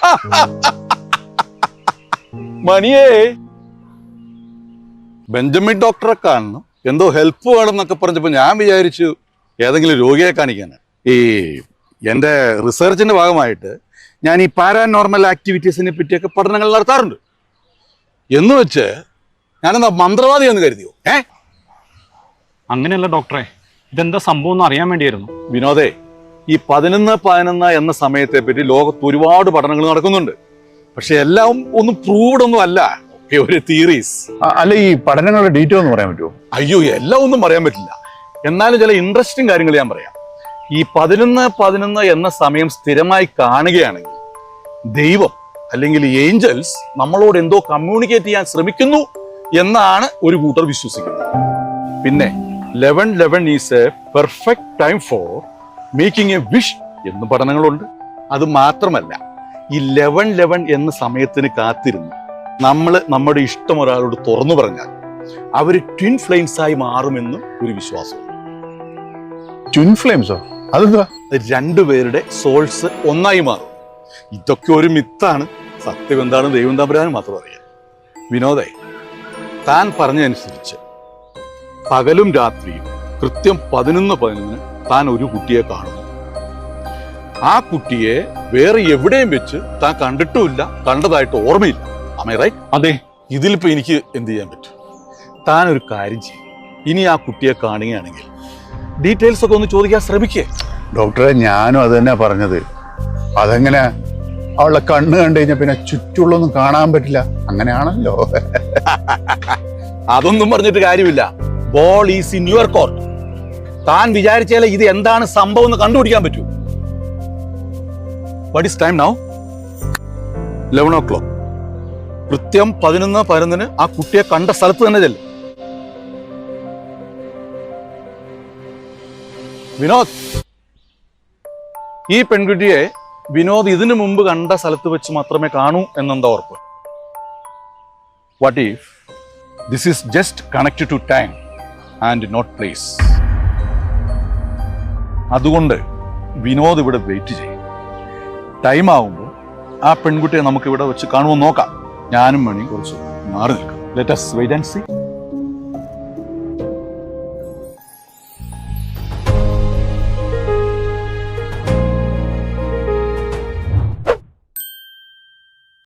മണിയേ Benjamin ഡോക്ടറെ കാണണം. എന്തോ ഹെൽപ്പ് വേണമെന്നൊക്കെ പറഞ്ഞപ്പോൾ ഞാൻ വിചാരിച്ചു ഏതെങ്കിലും രോഗിയെ കാണിക്കാൻ ഈ എന്റെ റിസർച്ചിന്റെ ഭാഗമായിട്ട് ഞാൻ ഈ പാരാനോർമൽ ആക്ടിവിറ്റീസിനെ പറ്റിയൊക്കെ പഠനങ്ങൾ നടത്താറുണ്ട്. എന്ന് വെച്ച് ഞാനെന്താ മന്ത്രവാദി എന്ന് കരുതിയോ? ഏ? അങ്ങനെയല്ല ഡോക്ടറെ. ഇതെന്താ സംഭവം എന്ന് അറിയാൻ വേണ്ടിയായിരുന്നു. വിനോദേ ഈ പതിനൊന്ന് പതിനൊന്ന് എന്ന സമയത്തെ പറ്റി ലോകത്ത് ഒരുപാട് പഠനങ്ങൾ നടക്കുന്നുണ്ട്. പക്ഷെ എല്ലാം ഒന്നും പ്രൂവ്ഡ് ഒന്നും അല്ല. ഒരു തിയറീസ് അല്ല ഈ പഠനങ്ങളുടെ ഡീറ്റെയിൽ ഒന്ന് പറയാൻ പറ്റുമോ? അയ്യോ എല്ലാം ഒന്നും പറയാൻ പറ്റില്ല. എന്നാലും ചില ഇൻട്രസ്റ്റിംഗ് കാര്യങ്ങൾ ഞാൻ പറയാം. ഈ പതിനൊന്ന് പതിനൊന്ന് എന്ന സമയം സ്ഥിരമായി കാണുകയാണെങ്കിൽ ദൈവം അല്ലെങ്കിൽ ഏഞ്ചൽസ് നമ്മളോട് എന്തോ കമ്മ്യൂണിക്കേറ്റ് ചെയ്യാൻ ശ്രമിക്കുന്നു എന്നാണ് ഒരു കൂട്ടർ വിശ്വസിക്കുന്നത്. പിന്നെ eleven eleven is a perfect time for making a wish എന്ന് പഠനങ്ങളുണ്ട്. അത് മാത്രമല്ല ഈ ലെവൻ ലെവൻ എന്ന സമയത്തിന് കാത്തിരുന്ന് നമ്മൾ നമ്മുടെ ഇഷ്ടം ഒരാളോട് തുറന്നു പറഞ്ഞാൽ അവർ ട്വിൻ ഫ്ലെയിംസ് ആയി മാറുമെന്ന് ഒരു വിശ്വാസം ട്വിൻ ഫ്ലെയിംസോ അതെന്താ രണ്ടുപേരുടെ സോൾസ് ഒന്നായി മാറും. ഇതൊക്കെ ഒരു മിത്താണ് സത്യം എന്താണ് ദൈവം തമ്പുരാനും മാത്രം അറിയാം. വിനോദേ താൻ പറഞ്ഞതനുസരിച്ച് പകലും രാത്രിയും കൃത്യം പതിനൊന്ന് പതിനൊന്നിന് താൻ ഒരു കുട്ടിയെ കാണുന്നു ആ കുട്ടിയെ വേറെ എവിടെയും വെച്ച് താൻ കണ്ടിട്ടുമില്ല കണ്ടതായിട്ട് ഓർമ്മയില്ല. അമേറായി അതെ. ഇതിലിപ്പോ എനിക്ക് എന്ത് ചെയ്യാൻ പറ്റും? താൻ ഒരു കാര്യം ചെയ്യും. ഇനി ആ കുട്ടിയെ കാണുകയാണെങ്കിൽ ഡീറ്റെയിൽസ് ഒക്കെ ഒന്ന് ചോദിക്കാൻ ശ്രമിക്കേ. ഡോക്ടറെ ഞാനും അത് തന്നെ പറഞ്ഞത്. അതെങ്ങനെ അവളുടെ കണ്ണ് കണ്ടു കഴിഞ്ഞാൽ പിന്നെ ചുറ്റുള്ളൊന്നും കാണാൻ പറ്റില്ല? അങ്ങനെയാണല്ലോ. അതൊന്നും പറഞ്ഞിട്ട് കാര്യമില്ല. Ball is in your court താൻ വിചാരിച്ചാലേ ഇത് എന്താണ് സംഭവം എന്ന് കണ്ടുപിടിക്കാൻ പറ്റൂ. What is time now eleven o'clock കൃത്യം പതിനൊന്ന് പതിനൊന്നിന് ആ കുട്ടിയെ കണ്ട സ്ഥലത്ത് തന്നെ ചെല്ലും. വിനോദ്. ഈ പെൺകുട്ടിയെ വിനോദ് ഇതിനു മുമ്പ് കണ്ട സ്ഥലത്ത് വെച്ച് മാത്രമേ കാണൂ എന്നെന്താ ഉറപ്പ്? What if this is just connected to time and not place അതുകൊണ്ട് വിനോദ് ഇവിടെ വെയിറ്റ് ചെയ്യും. ടൈം ആവുമ്പോൾ ആ പെൺകുട്ടിയെ നമുക്ക് ഇവിടെ വെച്ച് കാണുമോ നോക്കാം. ഞാനും മണി കുറച്ച് മാറി നിൽക്കാം. Let's wait and C